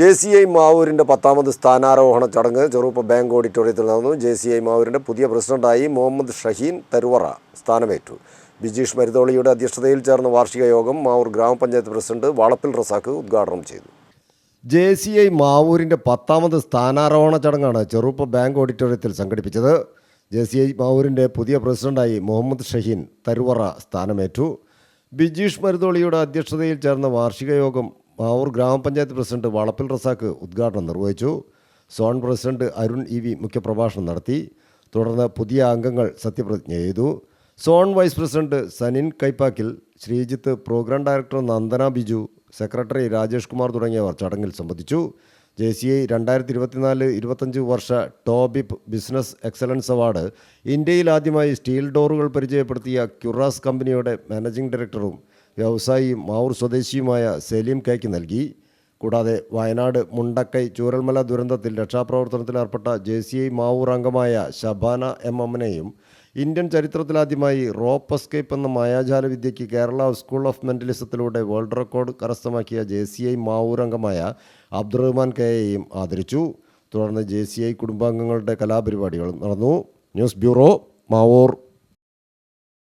J C I മാവൂരിന്റെ പത്താമത് സ്ഥാനാരോഹണ ചടങ്ങ് ചെറുപ്പ ബാങ്ക് ഓഡിറ്റോറിയത്തിൽ നടന്നു. ജെ സി ഐ മാവൂരിന്റെ പുതിയ പ്രസിഡന്റായി മുഹമ്മദ് ഷഹീൻ തരുവറ സ്ഥാനമേറ്റു. ബിജീഷ് മരുതോളിയുടെ അധ്യക്ഷതയിൽ ചേർന്ന വാർഷിക യോഗം മാവൂർ ഗ്രാമപഞ്ചായത്ത് പ്രസിഡന്റ് വളപ്പിൽ റസാഖ് ഉദ്ഘാടനം ചെയ്തു. ജെ സി ഐ മാവൂരിന്റെ പത്താമത് സ്ഥാനാരോഹണ ചടങ്ങാണ് ചെറുപ്പ ബാങ്ക് ഓഡിറ്റോറിയത്തിൽ സംഘടിപ്പിച്ചത്. ജെ സി ഐ മാവൂരിന്റെ പുതിയ പ്രസിഡന്റായി മുഹമ്മദ് ഷഹീൻ തരുവറ സ്ഥാനമേറ്റു. ബിജീഷ് മരുതോളിയുടെ അധ്യക്ഷതയിൽ ചേർന്ന വാർഷിക യോഗം മാവൂർ ഗ്രാമപഞ്ചായത്ത് പ്രസിഡന്റ് വളപ്പിൽ റസാക്ക് ഉദ്ഘാടനം നിർവഹിച്ചു. Zone president Arun E V മുഖ്യപ്രഭാഷണം നടത്തി. തുടർന്ന് പുതിയ അംഗങ്ങൾ സത്യപ്രതിജ്ഞ ചെയ്തു. Zone vice president Sanin Kaippakkil Sreejith program director Nandana Biju secretary Rajesh Kumar തുടങ്ങിയവർ ചടങ്ങിൽ സംബന്ധിച്ചു. ജെ സി ഐ രണ്ടായിരത്തി ഇരുപത്തിനാല് ഇരുപത്തഞ്ച് വർഷ ടോബിപ്പ് ബിസിനസ് എക്സലൻസ് അവാർഡ് ഇന്ത്യയിൽ ആദ്യമായി സ്റ്റീൽ ഡോറുകൾ പരിചയപ്പെടുത്തിയ ക്യുറാസ് കമ്പനിയുടെ മാനേജിംഗ് ഡയറക്ടറും വ്യവസായിയും മാവൂർ സ്വദേശിയുമായ സലീം കൈക്ക് നൽകി. കൂടാതെ വയനാട് മുണ്ടക്കൈ ചൂരൽമല ദുരന്തത്തിൽ രക്ഷാപ്രവർത്തനത്തിൽ ഏർപ്പെട്ട ജെ സി ഐ മാവൂർ അംഗമായ ശബാന എം എമ്മിനെയും ഇന്ത്യൻ ചരിത്രത്തിലാദ്യമായി റോപ്പ് എസ്കേപ്പ് എന്ന മായാജാല വിദ്യയ്ക്ക് കേരള സ്കൂൾ ഓഫ് മെന്റലിസത്തിലൂടെ വേൾഡ് റെക്കോർഡ് കരസ്ഥമാക്കിയ ജെ സി ഐ മാവൂർ അംഗമായ അബ്ദുറഹ്മാൻ കെയെയും ആദരിച്ചു. തുടർന്ന് ജെ സി ഐ കുടുംബാംഗങ്ങളുടെ കലാപരിപാടികളും നടന്നു. News bureau Mavoor.